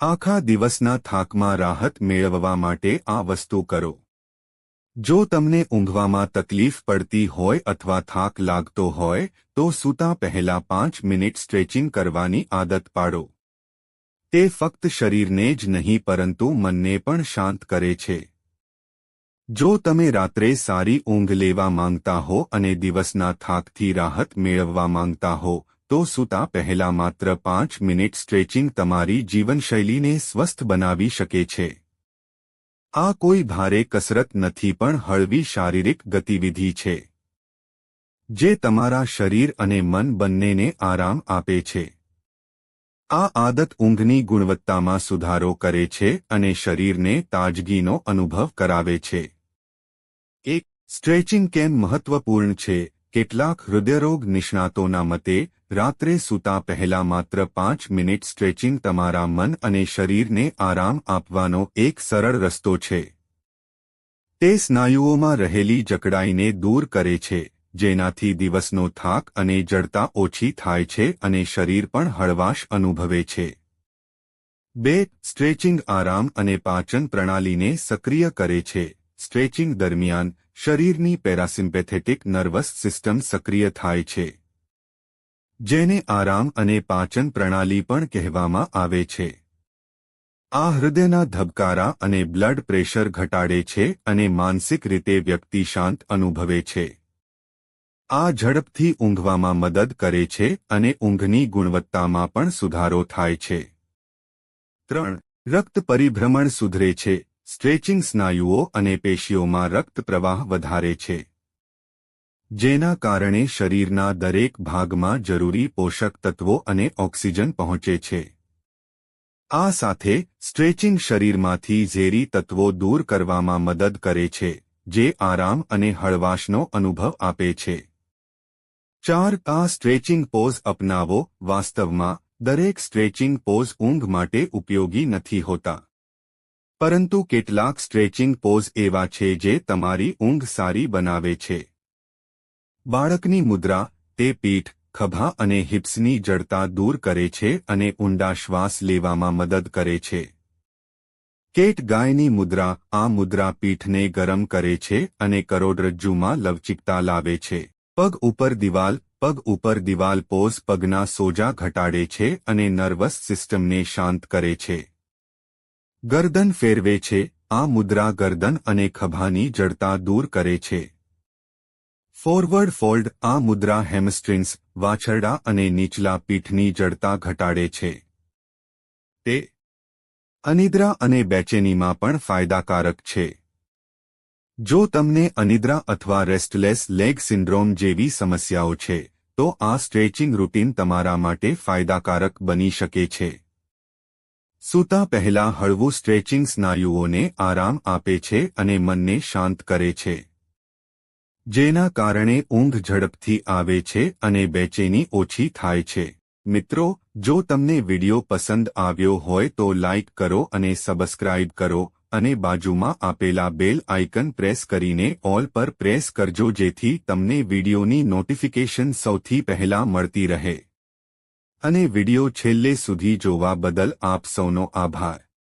આખા દિવસના થાકમાં રાહત મેળવવા માટે આ વસ્તુ કરો. જો તમને ઊંઘવામાં તકલીફ પડતી હોય અથવા થાક લાગતો હોય, તો સૂતા પહેલા પાંચ મિનિટ સ્ટ્રેચિંગ કરવાની આદત પાડો. તે ફક્ત શરીરને જ નહીં, પરંતુ મનને પણ શાંત કરે છે. જો તમે રાત્રે સારી ઊંઘ લેવા માંગતા હો અને દિવસના થાકથી રાહત મેળવવા માંગતા હો તો સૂતા પહેલા માત્ર પાંચ મિનિટ સ્ટ્રેચિંગ તમારી જીવનશૈલીને સ્વસ્થ બનાવી શકે છે. આ કોઈ ભારે કસરત નથી પણ હળવી શારીરિક ગતિવિધિ છે, જે તમારા શરીર અને મન બંનેને આરામ આપે છે. આ આદત ઊંઘની ગુણવત્તામાં સુધારો કરે છે અને શરીરને તાજગીનો અનુભવ કરાવે છે. એક, સ્ટ્રેચિંગ કેમ મહત્વપૂર્ણ છે? કેટલાક હૃદયરોગ નિષ્ણાતોના મતે રાત્રે સૂતા પહેલા માત્ર પાંચ મિનિટ સ્ટ્રેચિંગ તમારા મન અને શરીરને આરામ આપવાનો એક સરળ રસ્તો છે. તે સ્નાયુઓમાં રહેલી જકડાઈને દૂર કરે છે, જેનાથી દિવસનો થાક અને જડતા ઓછી થાય છે અને શરીર પણ હળવાશ અનુભવે છે. બે, સ્ટ્રેચિંગ આરામ અને પાચન પ્રણાલીને સક્રિય કરે છે. સ્ટ્રેચિંગ દરમિયાન શરીરની પેરાસિમ્પેથેટિક નર્વસ સિસ્ટમ સક્રિય થાય છે. જેને આરામ અને પાચન પ્રણાલી પણ કહેવામાં આવે છે. આ હૃદયના ધબકારા અને બ્લડ પ્રેશર ઘટાડે છે અને માનસિક રીતે વ્યક્તિ શાંત અનુભવે છે. આ ઝડપથી ઊંઘવામાં મદદ કરે છે અને ઊંઘની ગુણવત્તામાં પણ સુધારો થાય છે. ત્રણ, રક્ત પરિભ્રમણ સુધરે છે. સ્ટ્રેચિંગ સ્નાયુઓ અને પેશીઓમાં રક્ત પ્રવાહ વધારે છે. જેના કારણે શરીરના દરેક ભાગમાં જરૂરી પોષક તત્વો અને ઓક્સિજન પહોંચે છે. આ સાથે સ્ટ્રેચિંગ શરીરમાંથી ઝેરી તત્વો દૂર કરવામાં મદદ કરે છે, જે આરામ અને હળવાશનો અનુભવ આપે છે. ચાર, આ સ્ટ્રેચિંગ પોઝ અપનાવો. વાસ્તવમાં, દરેક સ્ટ્રેચિંગ પોઝ ઊંઘ માટે ઉપયોગી નથી હોતા. પરંતુ કેટલાક સ્ટ્રેચિંગ પોઝ એવા છે જે તમારી ઊંઘ સારી બનાવે છે. બાળકની મુદ્રા તે પીઠ, ખભા અને હિપ્સની જડતા દૂર કરે છે અને ઊંડા શ્વાસ લેવામાં મદદ કરે છે. કેટ ગાયની મુદ્રા આ મુદ્રા પીઠને ગરમ કરે છે અને કરોડરજ્જુમાં લવચિકતા લાવે છે. પગ ઉપર દિવાલ, પગ ઉપર દિવાલ પોઝ પગના સોજા ઘટાડે છે અને નર્વસ સિસ્ટમને શાંત કરે છે. ગરદન ફેરવે છે, આ મુદ્રા ગરદન અને ખભાની જડતા દૂર કરે છે. ફોરવર્ડ ફોલ્ડ આ મુદ્રા હેમસ્ટ્રિંગ્સ, વાછરડા અને નીચલા પીઠની જડતા ઘટાડે છે. તે અનિદ્રા અને બેચેનીમાં પણ ફાયદાકારક છે. જો તમને અનિદ્રા અથવા રેસ્ટલેસ લેગ સિન્ડ્રોમ જેવી સમસ્યાઓ છે, તો આ સ્ટ્રેચિંગ રૂટીન તમારા માટે ફાયદાકારક બની શકે છે. સૂતા પહેલા હળવું સ્ટ્રેચિંગ સ્નાયુઓને આરામ આપે છે અને મનને શાંત કરે છે. જેના કારણે ઊંઘ ઝડપથી આવે છે અને બેચેની ઓછી થાય છે. મિત્રો, જો તમને વિડિયો પસંદ આવ્યો હોય તો લાઇક કરો અને સબસ્ક્રાઇબ કરો અને બાજુમાં આપેલા બેલ આઇકન પ્રેસ કરીને ઓલ પર પ્રેસ કરજો જેથી તમને વિડિયોની નોટિફિકેશન સૌથી પહેલા મળતી રહે. અને વિડિયો છેલ્લે સુધી જોવા બદલ આપ સૌનો આભાર.